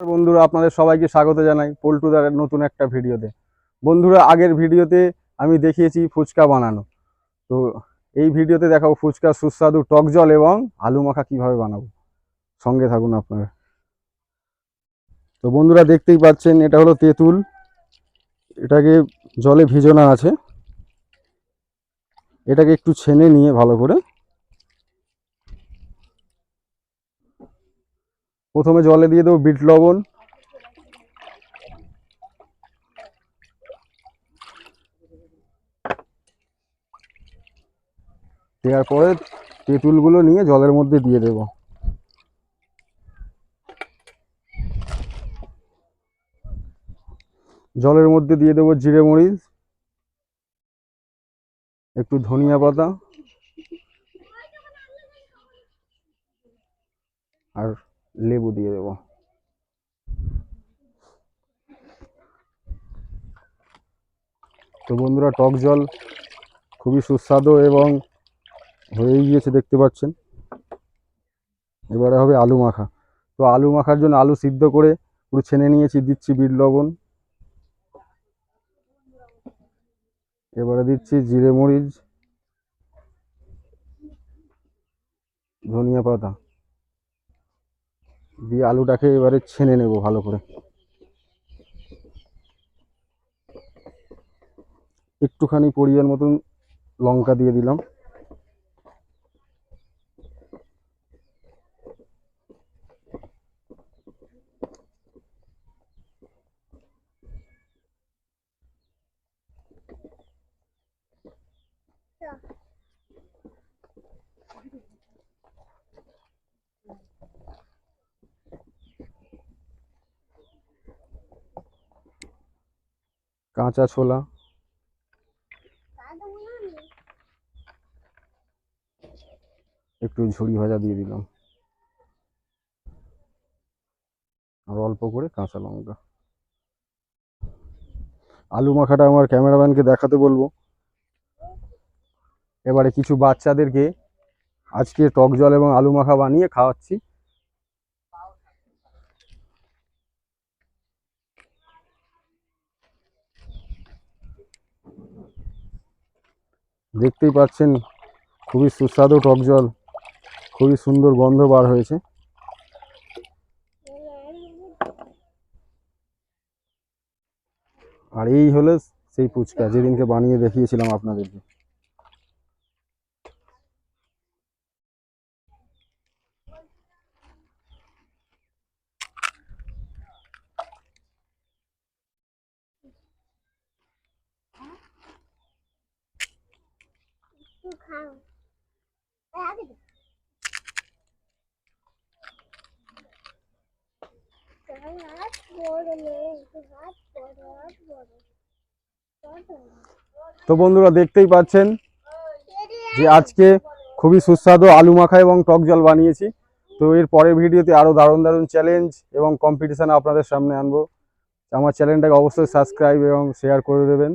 বন্ধুরা, আপনাদের সবাইকে স্বাগত জানাই পল্টুদার নতুন একটা ভিডিওতে। বন্ধুরা, আগের ভিডিওতে আমি দেখিয়েছি ফুচকা বানানো। তো এই ভিডিওতে দেখাবো ফুচকা সুস্বাদু টক জল এবং আলু মাখা কীভাবে বানাবো। সঙ্গে থাকুন আপনারা। তো বন্ধুরা, দেখতেই পাচ্ছেন, এটা হলো তেঁতুল। এটাকে জলে ভিজানো আছে। এটাকে একটু ছেনে নিয়ে ভালো করে প্রথমে জলে দিয়ে দেবো বিট লবণ। দেওয়ার পরে তেঁতুলগুলো নিয়ে জলের মধ্যে দিয়ে দেব। জলের মধ্যে দিয়ে দেবো জিরে মরিচ, একটু ধনিয়া পাতা, আর লেবু দিয়ে দেবো। তো বন্ধুরা, টক জল খুবই সুস্বাদু এবং হয়েই গিয়েছে, দেখতে পাচ্ছেন। এবারে হবে আলু মাখা। তো আলু মাখার জন্য আলু সিদ্ধ করে পুরো ছেনে নিয়েছি, দিচ্ছি বিট লবণ। এবারে দিচ্ছি জিরে মরিচ, ধনিয়া পাতা। দিয়ে আলুটাকে এবারে ছেনে নেব ভালো করে। একটুখানি পরিমাণ মতন লঙ্কা দিয়ে দিলাম। কাঁচা ছোলা। একটু ঝুড়ি ভাজা দিয়ে দিলাম। আর অল্প করে কাঁচা লঙ্কা। আলু মাখাটা আমার ক্যামেরাম্যানকে দেখাতে বলব। এবারে কিছু বাচ্চাদেরকে আজকে টক জল এবং আলু মাখা বানিয়ে খাওয়াচ্ছি। দেখতেই পাচ্ছেন, খুবই সুস্বাদু টক জল, খুবই সুন্দর গন্ধ বার হয়েছে। আর এই হলো সেই ফুচকা, যেদিনকে বানিয়ে দেখিয়েছিলাম আপনাদেরকে। তো বন্ধুরা দেখতেই পাচ্ছেন যে আজকে খুবই সুস্বাদু আলু মাখা এবং টক জল বানিয়েছি। তো এর পরের ভিডিওতে আরও দারুণ দারুণ চ্যালেঞ্জ এবং কম্পিটিশান আপনাদের সামনে আনব। আমার চ্যানেলটাকে অবশ্যই সাবস্ক্রাইব এবং শেয়ার করে দেবেন।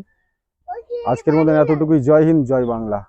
আজকের মতন এতটুকুই। জয় হিন্দ, জয় বাংলা।